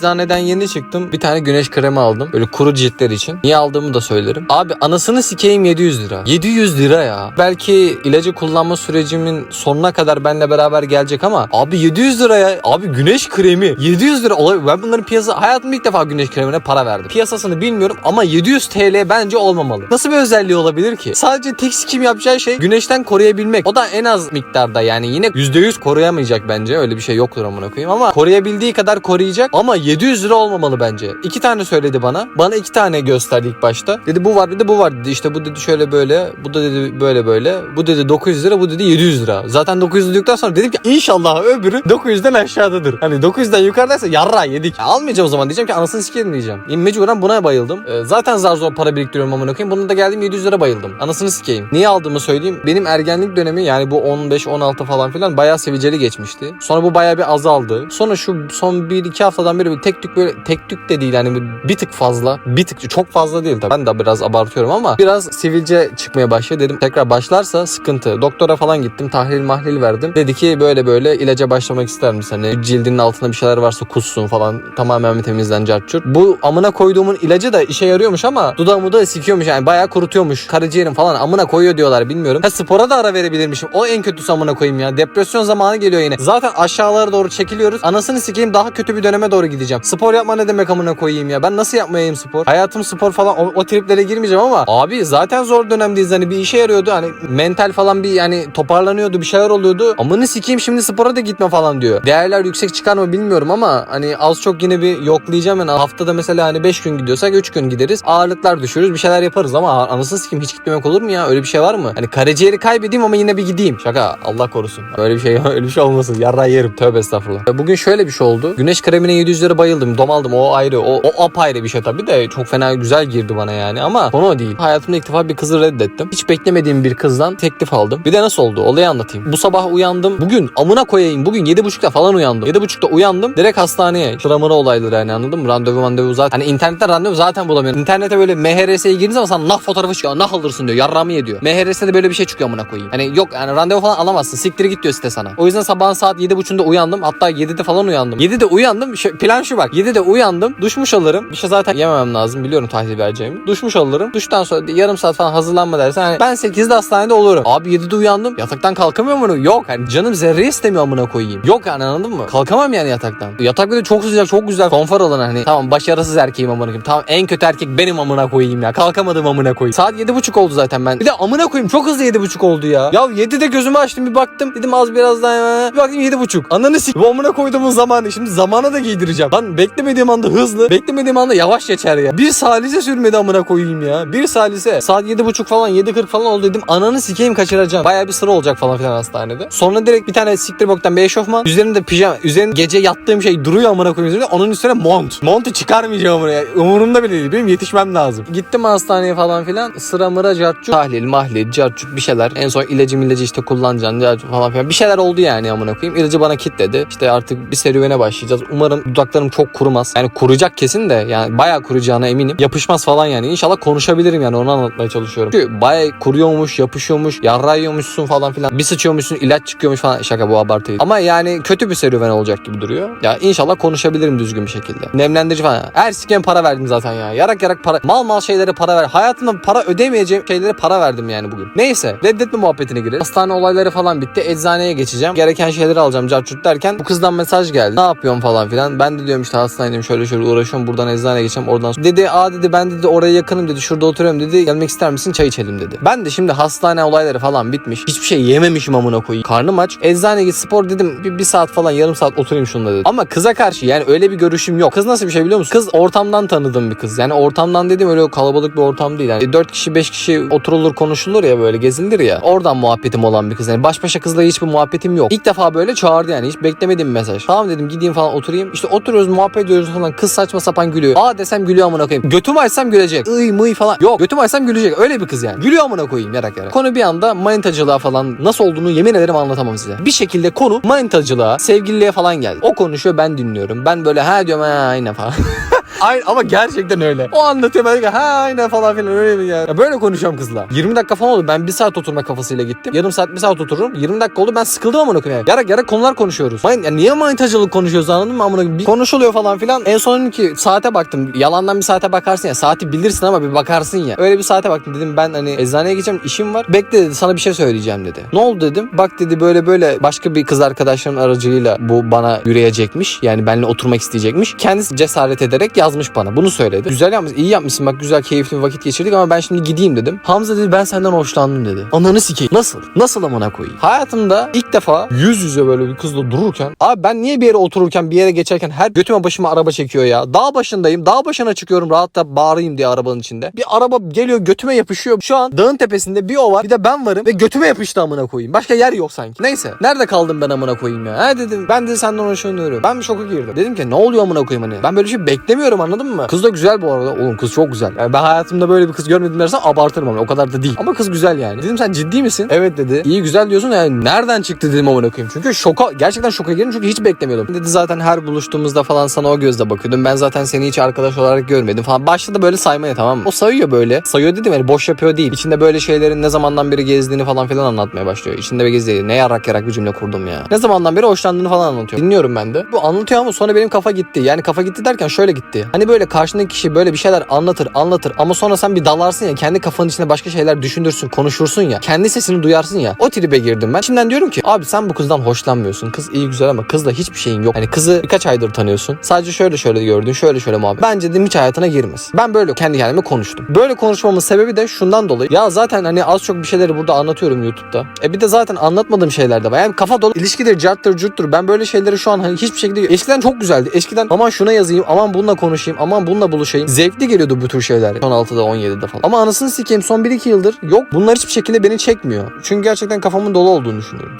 Eczaneden yeni çıktım. Bir tane güneş kremi aldım. Böyle kuru ciltler için. Niye aldığımı da söylerim. Abi anasını sikeyim 700 lira. 700 lira ya. Belki ilacı kullanma sürecimin sonuna kadar benle beraber gelecek ama abi 700 liraya abi güneş kremi 700 lira olabilir. Ben bunların piyasa hayatımda ilk defa güneş kremine para verdim. Piyasasını bilmiyorum ama 700 TL bence olmamalı. Nasıl bir özelliği olabilir ki? Sadece tek sikim yapacağı şey güneşten koruyabilmek. O da en az miktarda yani yine %100 koruyamayacak bence. Öyle bir şey yoktur amına koyayım ama koruyabildiği kadar koruyacak ama 700 lira olmamalı bence. İki tane söyledi bana. Bana iki tane gösterdi ilk başta. Dedi bu var dedi bu var dedi. İşte bu dedi şöyle böyle. Bu da dedi böyle böyle. Bu dedi 900 lira bu dedi 700 lira. Zaten 900 dedikten sonra dedim ki inşallah öbürü 900'den aşağıdadır. Hani 900'den yukarıdaysa yarra yedik. Ya almayacağım o zaman diyeceğim ki anasını sikerim diyeceğim. E, Mecburen buna bayıldım. E, zaten zar zor para biriktiriyorum amına koyayım. Bunun da geldim 700 lira bayıldım. Anasını sikeyim. Niye aldığımı söyleyeyim. Benim ergenlik dönemi yani bu 15-16 falan filan bayağı seviceli geçmişti. Sonra bu bayağı bir azaldı. Sonra şu son 1-2 haftadan beri tek tük böyle tek tük de değil yani bir tık fazla. Bir tık çok fazla değil tabii. Ben de biraz abartıyorum ama biraz sivilce çıkmaya başladı dedim. Tekrar başlarsa sıkıntı. Doktora falan gittim. Tahlil mahlil verdim. Dedi ki böyle böyle ilaca başlamak ister misin? Hani cildinin altında bir şeyler varsa kussun falan. Tamamen mi temizlen cartçurt. Bu amına koyduğumun ilacı da işe yarıyormuş ama dudağımı da sikiyormuş yani bayağı kurutuyormuş. Karaciğerim falan amına koyuyor diyorlar bilmiyorum. Ha spora da ara verebilirmişim. O en kötüsü amına koyayım ya. Depresyon zamanı geliyor yine. Zaten aşağılara doğru çekiliyoruz. Anasını sikeyim daha kötü bir döneme doğru gideceğim. Spor yapma ne demek amına koyayım ya. Ben nasıl yapmayayım spor? Hayatım spor falan o, o triplere girmeyeceğim ama abi zaten zor dönemdeyiz hani bir işe yarıyordu hani mental falan bir yani toparlanıyordu bir şeyler oluyordu. Amını sikeyim şimdi spora da gitme falan diyor. Değerler yüksek çıkar mı bilmiyorum ama hani az çok yine bir yoklayacağım yani haftada mesela hani 5 gün gidiyorsak 3 gün gideriz. Ağırlıklar düşürürüz bir şeyler yaparız ama anasını sikeyim hiç gitmemek olur mu ya? Öyle bir şey var mı? Hani karaciğeri kaybedeyim ama yine bir gideyim. Şaka Allah korusun. Öyle bir şey öyle bir şey olmasın. Yarra yerim. Tövbe estağfurullah. Bugün şöyle bir şey oldu. Güneş kremine 700 lira bayıldım. Domaldım. O ayrı. O, o apayrı bir şey tabii de çok fena güzel girdi bana yani ama konu o değil. Hayatımda ilk defa bir kızı reddettim. Hiç beklemediğim bir kızdan teklif aldım. Bir de nasıl oldu? Olayı anlatayım. Bu sabah uyandım. Bugün amına koyayım. Bugün 7.30'da falan uyandım. 7.30'da uyandım. Direkt hastaneye. Sıramına olayları yani anladın mı? Randevu randevu zaten. Hani internette randevu zaten bulamıyorum. İnternete böyle MHRS'ye girdiğin zaman sana nah fotoğrafı çıkıyor. Nah alırsın diyor. Yarramı ye diyor. MHRS'de böyle bir şey çıkıyor amına koyayım. Hani yok yani randevu falan alamazsın. Siktir git diyor site sana. O yüzden sabahın saat 7.30'da uyandım. Hatta 7'de falan uyandım. 7'de uyandım. Şu, plan şu bak. 7'de uyandım. Duşmuş alırım. Bir şey zaten yememem lazım. Biliyorum tahlil vereceğimi. Duşmuş alırım. Duştan sonra yarım saat falan hazırlanma dersen hani ben 8'de hastanede olurum. Abi 7'de uyandım. Yataktan kalkamıyor mu? Yok. Hani canım zerre istemiyor amına koyayım. Yok yani anladın mı? Kalkamam yani yataktan. Yatak de çok sıcak, çok güzel. Konfor alanı hani. Tamam başarısız erkeğim amına koyayım. Tamam en kötü erkek benim amına koyayım ya. Kalkamadım amına koyayım. Saat 7.30 oldu zaten ben. Bir de amına koyayım çok hızlı 7.30 oldu ya. Ya 7'de gözümü açtım bir baktım. Dedim az biraz daha. Bir baktım 7.30. Ananı sik. Bu amına koyduğumun zamanı. Şimdi zamana da giydireceğim. Lan beklemediğim anda hızlı. Beklemediğim anda yavaş geçer ya. Bir salise sürmedi amına koyayım ya. Bir salise. Saat 7.30 falan 7.40 falan oldu dedim. Ananı sikeyim kaçıracağım. Baya bir sıra olacak falan filan hastanede. Sonra direkt bir tane siktir boktan bir eşofman. Üzerinde pijama. Üzerinde gece yattığım şey duruyor amına koyayım. üzerinde. Onun üstüne mont. Montu çıkarmayacağım oraya. Umurumda bile değil. Benim yetişmem lazım. Gittim hastaneye falan filan. Sıra mıra cartçuk. Tahlil mahlil cartçuk bir şeyler. En son ilacı ilacı işte kullanacaksın cartçuk falan filan. Bir şeyler oldu yani amına koyayım. İlacı bana kitledi. İşte artık bir serüvene başlayacağız. Umarım dudaklarım çok kurumaz. Yani kuruyacak kesin de yani bayağı kuruyacağına eminim. Yapışmaz falan yani. İnşallah konuşabilirim yani onu anlatmaya çalışıyorum. Çünkü bayağı kuruyormuş, yapışıyormuş, yarrayıyormuşsun falan filan. Bir sıçıyormuşsun, ilaç çıkıyormuş falan. Şaka bu abartıydı. Ama yani kötü bir serüven olacak gibi duruyor. Ya inşallah konuşabilirim düzgün bir şekilde. Nemlendirici falan. Her siken para verdim zaten ya. Yarak yarak para. Mal mal şeylere para ver. Hayatımda para ödemeyeceğim şeylere para verdim yani bugün. Neyse. Reddetme muhabbetine girelim. Hastane olayları falan bitti. Eczaneye geçeceğim. Gereken şeyleri alacağım. Carçurt derken bu kızdan mesaj geldi. Ne yapıyorsun falan filan. Ben de diyorum işte hastanedeyim şöyle şöyle uğraşıyorum. Buradan eczaneye geçeceğim. Oradan dedi aa dedi ben dedi oraya yakınım dedi. Şurada oturuyorum dedi. Gelmek ister misin? Çay içelim dedi. Ben de şimdi hastane olayları falan bitmiş. Hiçbir şey yememişim amına koyayım. Karnım aç. Eczaneye git spor dedim. Bir, bir saat falan yarım saat oturayım şunda dedi. Ama kıza karşı yani öyle bir görüşüm yok. Kız nasıl bir şey biliyor musun? Kız ortamdan tanıdığım bir kız. Yani ortamdan dediğim öyle kalabalık bir ortam değil. Yani 4 kişi 5 kişi oturulur konuşulur ya böyle gezilir ya. Oradan muhabbetim olan bir kız. Yani baş başa kızla hiçbir muhabbetim yok. İlk defa böyle çağırdı yani. Hiç beklemediğim bir mesaj. Tamam dedim gideyim falan oturayım. İşte oturuyoruz muhabbet ediyoruz falan. Kız saçma sapan gülüyor. Aa desem gülüyor amına koyayım. Götümü açsam gülecek. Iy mıy falan. Yok götümü açsam gülecek. Öyle bir kız yani. Gülüyor amına koyayım yarak yarak. Konu bir anda manitacılığa falan nasıl olduğunu yemin ederim anlatamam size. Bir şekilde konu manitacılığa, sevgililiğe falan geldi. O konuşuyor ben dinliyorum. Ben böyle ha diyorum ha aynen falan. Aynen ama gerçekten öyle. O anlatıyor ben ha aynen falan filan öyle mi ya? ya? Böyle konuşuyorum kızla. 20 dakika falan oldu. Ben bir saat oturma kafasıyla gittim. Yarım saat bir saat otururum. 20 dakika oldu ben sıkıldım amına koyayım. Yarak yarak konular konuşuyoruz. Man, ya niye manitacılık konuşuyoruz anladın mı amına koyayım? Bir konuşuluyor falan filan. En son ki saate baktım. Yalandan bir saate bakarsın ya. Saati bilirsin ama bir bakarsın ya. Öyle bir saate baktım dedim ben hani eczaneye gideceğim işim var. Bekle dedi sana bir şey söyleyeceğim dedi. Ne oldu dedim. Bak dedi böyle böyle başka bir kız arkadaşlarının aracılığıyla bu bana yürüyecekmiş. Yani benimle oturmak isteyecekmiş. Kendisi cesaret ederek yazmış bana. Bunu söyledi. Güzel yapmış. iyi yapmışsın. Bak güzel keyifli bir vakit geçirdik ama ben şimdi gideyim dedim. Hamza dedi ben senden hoşlandım dedi. Ananı sikeyim. Nasıl? Nasıl amına koyayım? Hayatımda ilk defa yüz yüze böyle bir kızla dururken abi ben niye bir yere otururken bir yere geçerken her götüme başıma araba çekiyor ya. Dağ başındayım. Dağ başına çıkıyorum rahat da bağırayım diye arabanın içinde. Bir araba geliyor götüme yapışıyor. Şu an dağın tepesinde bir o var bir de ben varım ve götüme yapıştı amına koyayım. Başka yer yok sanki. Neyse. Nerede kaldım ben amına koyayım ya? Ha dedim. Ben de senden hoşlanıyorum. Ben bir şoka girdim. Dedim ki ne oluyor amına koyayım hani? Ben böyle bir şey beklemiyorum anladın mı? Kız da güzel bu arada. Oğlum kız çok güzel. Yani ben hayatımda böyle bir kız görmedim dersen abartırım ama o kadar da değil. Ama kız güzel yani. Dedim sen ciddi misin? Evet dedi. İyi güzel diyorsun yani nereden çıktı dedim amına koyayım. Çünkü şoka gerçekten şoka girdim çünkü hiç beklemiyordum. Dedi zaten her buluştuğumuzda falan sana o gözle bakıyordum. Ben zaten seni hiç arkadaş olarak görmedim falan. Başladı böyle saymaya tamam mı? O sayıyor böyle. Sayıyor dedim yani boş yapıyor değil. İçinde böyle şeylerin ne zamandan beri gezdiğini falan filan anlatmaya başlıyor. İçinde bir gezdiği ne yarak yarak bir cümle kurdum ya. Ne zamandan beri hoşlandığını falan anlatıyor. Dinliyorum ben de. Bu anlatıyor ama sonra benim kafa gitti. Yani kafa gitti derken şöyle gitti. Hani böyle karşındaki kişi böyle bir şeyler anlatır anlatır ama sonra sen bir dalarsın ya kendi kafanın içinde başka şeyler düşünürsün konuşursun ya. Kendi sesini duyarsın ya. O tribe girdim ben. Şimdiden diyorum ki abi sen bu kızdan hoşlanmıyorsun. Kız iyi güzel ama kızla hiçbir şeyin yok. Hani kızı birkaç aydır tanıyorsun. Sadece şöyle şöyle gördün şöyle şöyle muhabbet. Bence dedim hiç hayatına girmez. Ben böyle kendi kendime konuştum. Böyle konuşmamın sebebi de şundan dolayı. Ya zaten hani az çok bir şeyleri burada anlatıyorum YouTube'da. E bir de zaten anlatmadığım şeyler de var. Yani kafa dolu ilişkidir, carttır, curttur. Ben böyle şeyleri şu an hani hiçbir şekilde... Eskiden çok güzeldi. Eskiden aman şuna yazayım, aman bununla konuşayım, aman bununla buluşayım. Zevkli geliyordu bu tür şeyler. 16'da 17'de falan. Ama anasını sikeyim son 1-2 yıldır yok. Bunlar hiçbir şekilde beni çekmiyor. Çünkü gerçekten kafamın dolu olduğunu düşünüyorum.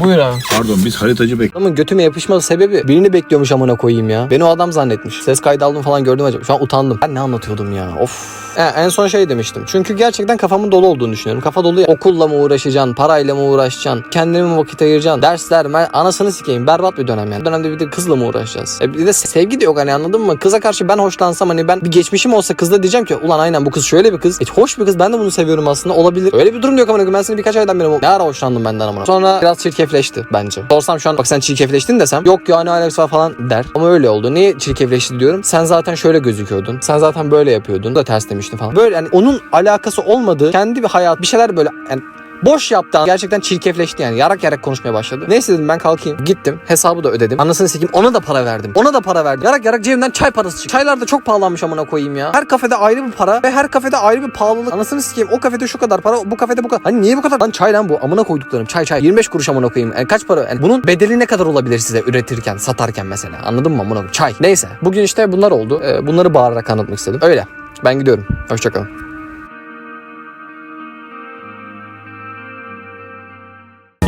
Buyur abi. Pardon biz haritacı bek. Adamın götüme yapışma sebebi birini bekliyormuş amına koyayım ya. Beni o adam zannetmiş. Ses kaydı aldım falan gördüm acaba. Şu an utandım. Ben ne anlatıyordum ya? Of. E, en son şey demiştim. Çünkü gerçekten kafamın dolu olduğunu düşünüyorum. Kafa dolu ya. Okulla mı uğraşacaksın? Parayla mı uğraşacaksın? Kendine mi vakit ayıracaksın? Dersler, ben anasını sikeyim. Berbat bir dönem yani. Bu dönemde bir de kızla mı uğraşacağız? E, bir de sevgi de yok hani anladın mı? Kıza karşı ben hoşlansam hani ben bir geçmişim olsa kızla diyeceğim ki ulan aynen bu kız şöyle bir kız. E, hoş bir kız ben de bunu seviyorum aslında olabilir. Öyle bir durum yok amına koyayım. Ben seni birkaç aydan beri ne ara hoşlandım benden amına. Sonra biraz çirkefleşti bence. Sorsam şu an bak sen çirkefleştin desem yok ya ne alakası var falan der. Ama öyle oldu. Niye çirkefleşti diyorum. Sen zaten şöyle gözüküyordun. Sen zaten böyle yapıyordun. Da ters demiştin falan. Böyle yani onun alakası olmadığı kendi bir hayat bir şeyler böyle yani Boş yaptı. Gerçekten çirkefleşti yani. Yarak yarak konuşmaya başladı. Neyse dedim ben kalkayım. Gittim. Hesabı da ödedim. Anasını sikeyim. Ona da para verdim. Ona da para verdim. Yarak yarak cebimden çay parası çıktı. Çaylar da çok pahalanmış amına koyayım ya. Her kafede ayrı bir para ve her kafede ayrı bir pahalılık. Anasını sikeyim. O kafede şu kadar para, bu kafede bu kadar. Hani niye bu kadar? Lan çay lan bu. Amına koyduklarım. Çay çay. 25 kuruş amına koyayım. Yani kaç para? Yani bunun bedeli ne kadar olabilir size üretirken, satarken mesela? Anladın mı amına koyayım? Çay. Neyse. Bugün işte bunlar oldu. Ee, bunları bağırarak anlatmak istedim. Öyle. Ben gidiyorum. Hoşçakalın.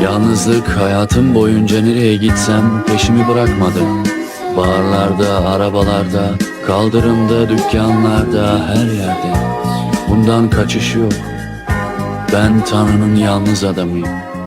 Yalnızlık hayatım boyunca nereye gitsem peşimi bırakmadı. Barlarda, arabalarda, kaldırımda, dükkanlarda, her yerde. Bundan kaçış yok. Ben Tanrı'nın yalnız adamıyım.